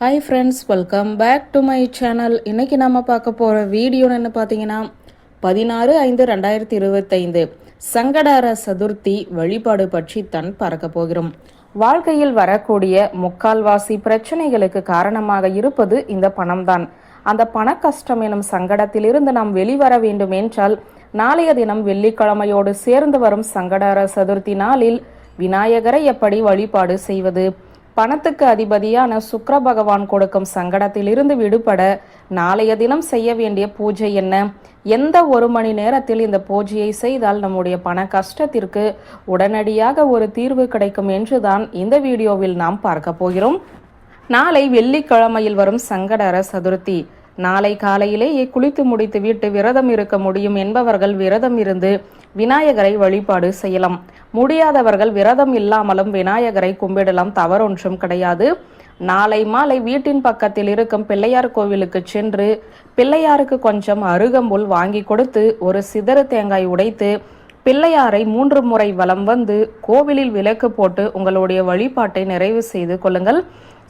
Hi friends welcome back to my channel இன்னைக்கு நம்ம பார்க்க போகிற வீடியோன்னு பார்த்தீங்கன்னா பதினாறு ஐந்து ரெண்டாயிரத்தி இருபத்தைந்து சங்கடார சதுர்த்தி வழிபாடு பற்றி தான் பறக்க போகிறோம். வாழ்க்கையில் வரக்கூடிய முக்கால்வாசி பிரச்சனைகளுக்கு காரணமாக இருப்பது இந்த பணம்தான். அந்த பண கஷ்டம் எனும் சங்கடத்திலிருந்து நாம் வெளிவர வேண்டும் என்றால் நாளைய தினம் வெள்ளிக்கிழமையோடு சேர்ந்து வரும் சங்கடார சதுர்த்தி நாளில் விநாயகரை எப்படி வழிபாடு செய்வது? பணத்துக்கு அதிபதியான சுக்கர பகவான் கொடுக்கும் சங்கடத்திலிருந்து விடுபட நாளைய தினம் செய்ய வேண்டிய பூஜை என்ன? எந்த ஒரு மணி நேரத்தில் இந்த பூஜையை செய்தால் நம்முடைய பண கஷ்டத்திற்கு உடனடியாக ஒரு தீர்வு கிடைக்கும் என்றுதான் இந்த வீடியோவில் நாம் பார்க்க போகிறோம். நாளை வெள்ளிக்கிழமையில் வரும் சங்கடர சதுர்த்தி. நாளை காலையிலேயே குளித்து முடித்து விட்டு விரதம் இருக்க முடியும் என்பவர்கள் விரதம் இருந்து விநாயகரை வழிபாடு செய்யலாம். முடியாதவர்கள் விரதம் இல்லாமலும் விநாயகரை கும்பிடலாம் தவறொன்றும் கிடையாது. நாளை மாலை வீட்டின் பக்கத்தில் இருக்கும் பிள்ளையார் கோவிலுக்கு சென்று பிள்ளையாருக்கு கொஞ்சம் அருகம்புல் வாங்கி கொடுத்து ஒரு சிதறு தேங்காய் உடைத்து பிள்ளையாரை மூன்று முறை வலம் வந்து கோவிலில் விளக்கு போட்டு உங்களுடைய வழிபாட்டை நிறைவு செய்து கொள்ளுங்கள்.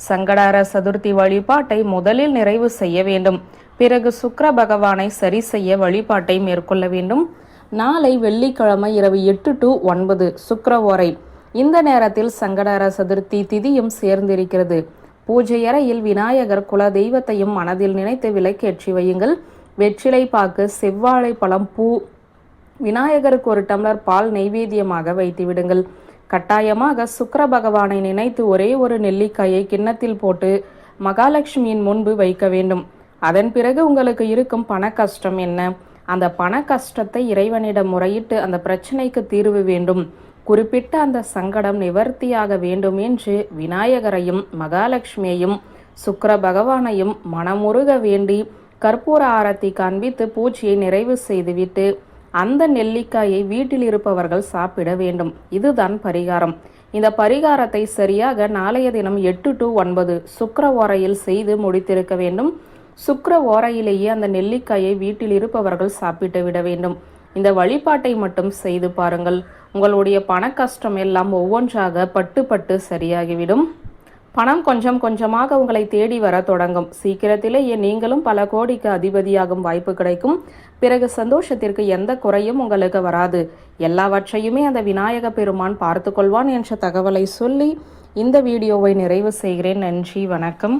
சங்கடார சதுர்த்தி வழிபாட்டை முதலில் நிறைவு செய்ய வேண்டும். பிறகு சுக்கர பகவானை சரி செய்ய வழிபாட்டை மேற்கொள்ள வேண்டும். நாளை வெள்ளிக்கிழமை இரவு எட்டு டு ஒன்பது சுக்கரவோரை ஓரை. இந்த நேரத்தில் சங்கடார சதுர்த்தி திதியும் சேர்ந்திருக்கிறது. பூஜை அறையில் விநாயகர் குல தெய்வத்தையும் மனதில் நினைத்து விளக்கேற்றி வையுங்கள். வெற்றிலை பாக்கு செவ்வாழை பழம் பூ விநாயகருக்கு ஒரு டம்ளர் பால் நெய்வேத்தியமாக வைத்து விடுங்கள். கட்டாயமாக சுக்கர பகவானை நினைத்து ஒரே ஒரு நெல்லிக்காயை கிண்ணத்தில் போட்டு மகாலட்சுமியின் முன்பு வைக்க வேண்டும். அதன் பிறகு உங்களுக்கு இருக்கும் பண கஷ்டம் என்ன? அந்த பண கஷ்டத்தை இறைவனிடம் முறையிட்டு அந்த பிரச்சனைக்கு தீர்வு வேண்டும். குறிப்பிட்ட அந்த சங்கடம் நிவர்த்தியாக வேண்டும் என்று விநாயகரையும் மகாலட்சுமியையும் சுக்கிர பகவானையும் மனமுருக வேண்டி கற்பூர ஆரத்தி காண்பித்து பூஜையை நிறைவு செய்துவிட்டு அந்த நெல்லிக்காயை வீட்டில் இருப்பவர்கள் சாப்பிட வேண்டும். இதுதான் பரிகாரம். இந்த பரிகாரத்தை சரியாக நாளைய தினம் எட்டு டு ஒன்பது சுக்கர ஓரையில் செய்து முடித்திருக்க வேண்டும். சுக்கர ஓரையிலேயே அந்த நெல்லிக்காயை வீட்டில் இருப்பவர்கள் சாப்பிட்டு விட வேண்டும். இந்த வழிபாட்டை மட்டும் செய்து பாருங்கள். உங்களுடைய பண கஷ்டம் எல்லாம் ஒவ்வொன்றாக பட்டு பட்டு சரியாகிவிடும். பணம் கொஞ்சம் கொஞ்சமாக உங்களை தேடி வர தொடங்கும். சீக்கிரத்திலேயே நீங்களும் பல கோடிக்கு அதிபதியாகும் வாய்ப்பு கிடைக்கும். பிறகு சந்தோஷத்திற்கு எந்த குறையும் உங்களுக்கு வராது. எல்லாவற்றையுமே அந்த விநாயக பெருமான் பார்த்து கொள்வான் என்ற தகவலை சொல்லி இந்த வீடியோவை நிறைவு செய்கிறேன். நன்றி வணக்கம்.